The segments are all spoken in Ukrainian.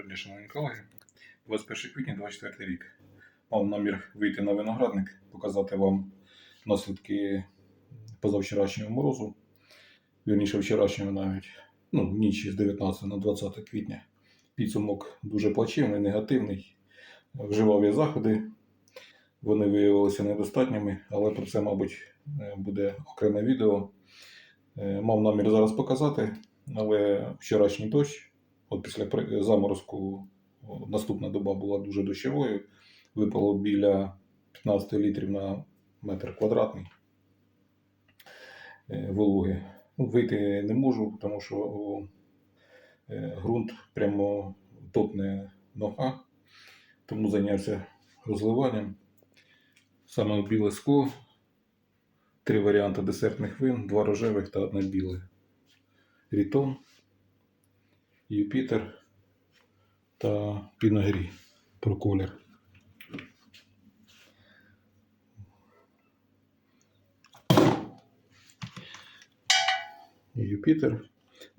Добрий шановні колеги. 21 квітня 24 рік. Мав намір вийти на виноградник, показати вам наслідки позавчорашнього морозу. Вірніше вчорашнього навіть. Ну, ніч з 19 на 20 квітня. Підсумок дуже плачевний, негативний. Вживав я заходи. Вони виявилися недостатніми, але про це, мабуть, е, буде окреме відео. Е, Мав намір зараз показати, але вчорашній дощ От після заморозку наступна доба була дуже дощовою. Випало біля 15 літрів на метр квадратний е, вологи. Ну, вийти не можу, тому що е, ґрунт прямо топне нога, тому зайнявся розливанням. Саме біле скло, три варіанти десертних вин, два рожевих та одне біле. Рітон. Юпітер та Піногрі про колір. Юпітер.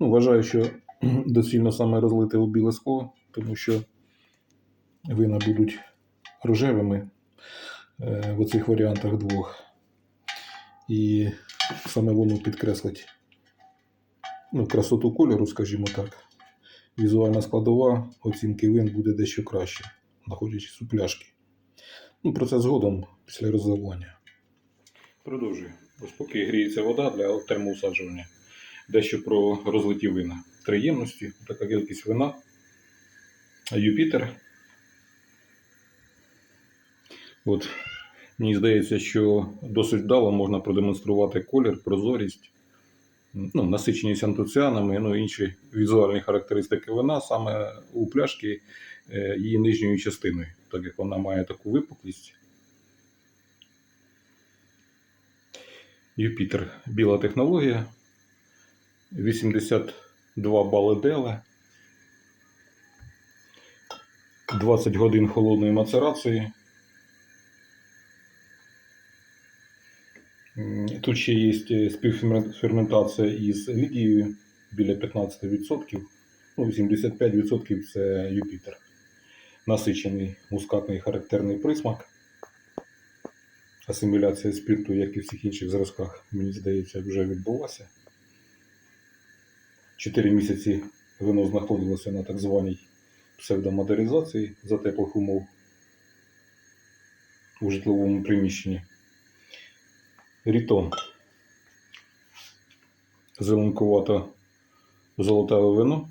Ну, вважаю, що доцільно саме розлити у біле скло, тому що вина будуть рожевими е, в оцих варіантах двох. І саме воно підкреслить ну, красоту кольору, скажімо так візуальна складова оцінки вин буде дещо краще, знаходячись у пляшки. Ну, про це згодом після розливання. Продовжую. Ось поки гріється вода для термоусаджування. Дещо про розлиті вина. Три ємності, така кількість вина. Юпітер. От, мені здається, що досить вдало можна продемонструвати колір, прозорість ну, насиченість антоціанами, ну, інші візуальні характеристики вина саме у пляшки е, її нижньою частиною, так як вона має таку випуклість. Юпітер біла технологія. 82 бали деле. 20 годин холодної мацерації. Тут ще є співферментація із лідією біля 15%. Ну, 85% це Юпітер. Насичений мускатний характерний присмак. Асиміляція спирту, як і в всіх інших зразках, мені здається, вже відбулася. Чотири місяці вино знаходилося на так званій псевдомодернізації за теплих умов у житловому приміщенні. Рітон. Зеленкувато золотаве вино.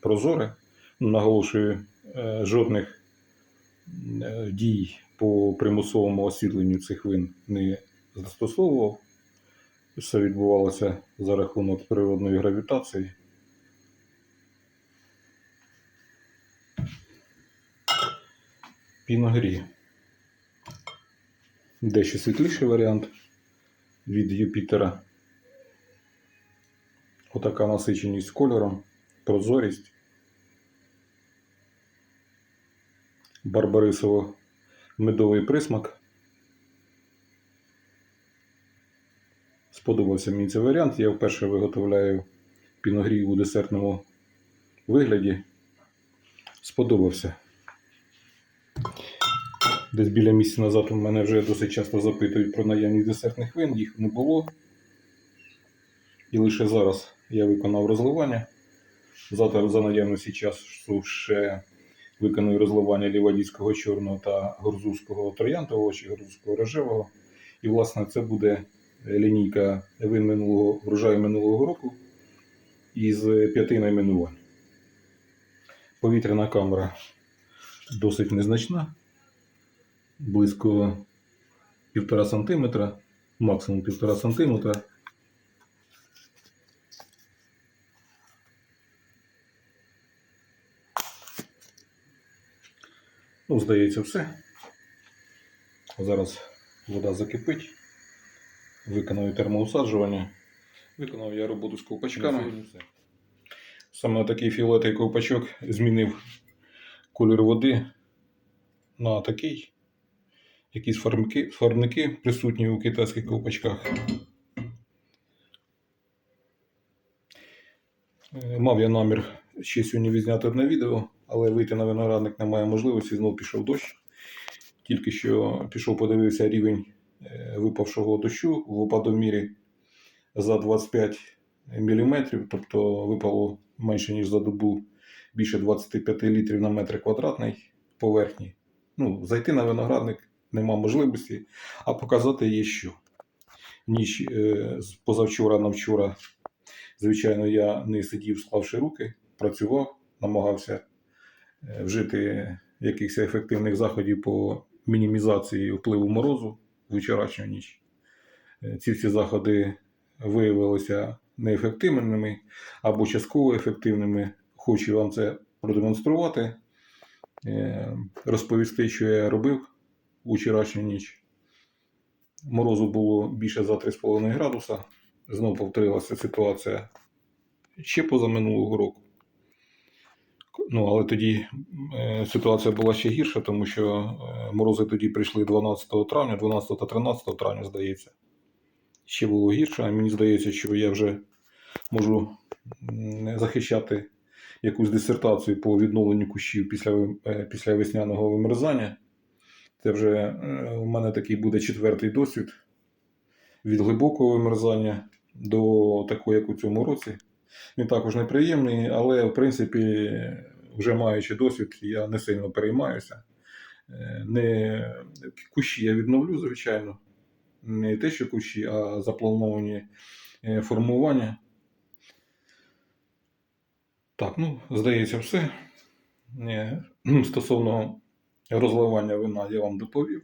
Прозоре. Наголошую, е, жодних е, дій по примусовому освітленню цих вин не застосовував. Все відбувалося за рахунок природної гравітації. Піногрі. Дещо світліший варіант від Юпітера. Отака насиченість кольором, прозорість. Барбарисово медовий присмак. Сподобався мені цей варіант. Я вперше виготовляю піногрій у десертному вигляді. Сподобався. Десь біля місяця назад у мене вже досить часто запитують про наявність десертних вин, їх не було. І лише зараз я виконав розливання. Завтра за наявності часу ще виконую розливання лівадійського чорного та горзузького троянтового чи горзузького рожевого. І, власне, це буде лінійка вин минулого врожаю минулого року із п'яти найменувань. Повітряна камера досить незначна близько 1,5 см, максимум 1,5 см. Ну, здається, все. Зараз вода закипить. Виконую термоусаджування. Виконав я роботу з ковпачками. Саме такий фіолетовий ковпачок змінив колір води на такий. Якісь фармки, фарбники присутні у китайських ковпачках. Е, Мав я намір ще сьогодні відзняти одне відео але вийти на виноградник немає можливості, знов пішов дощ. Тільки що пішов, подивився рівень е, випавшого дощу в опадомірі за 25 мм, тобто випало менше, ніж за добу, більше 25 літрів на метр квадратний поверхні. Ну, зайти на виноградник нема можливості, а показати є що. Ніч е, з позавчора на вчора, звичайно, я не сидів, склавши руки, працював, намагався е, вжити якихось ефективних заходів по мінімізації впливу морозу в вчорашню ніч. Е, Ці всі заходи виявилися неефективними або частково ефективними. Хочу вам це продемонструвати, розповісти, що я робив у вчорашню ніч. Морозу було більше за 3,5 градуса. Знову повторилася ситуація ще позаминулого року. Ну, але тоді е, ситуація була ще гірша, тому що е, морози тоді прийшли 12 травня, 12 та 13 травня, здається. Ще було гірше, а мені здається, що я вже можу захищати якусь дисертацію по відновленню кущів після, е, після весняного вимерзання. Це вже е, у мене такий буде четвертий досвід від глибокого вимерзання до такого, як у цьому році. Він також неприємний, але в принципі, вже маючи досвід, я не сильно переймаюся. Е, Не кущі я відновлю, звичайно. Не те, що кущі, а заплановані е, формування. Так, ну, здається, все. Стосовно розливання вина я вам доповів.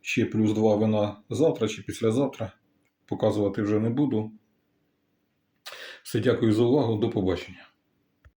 Ще плюс два вина завтра чи післязавтра. Показувати вже не буду. Все, дякую за увагу. До побачення.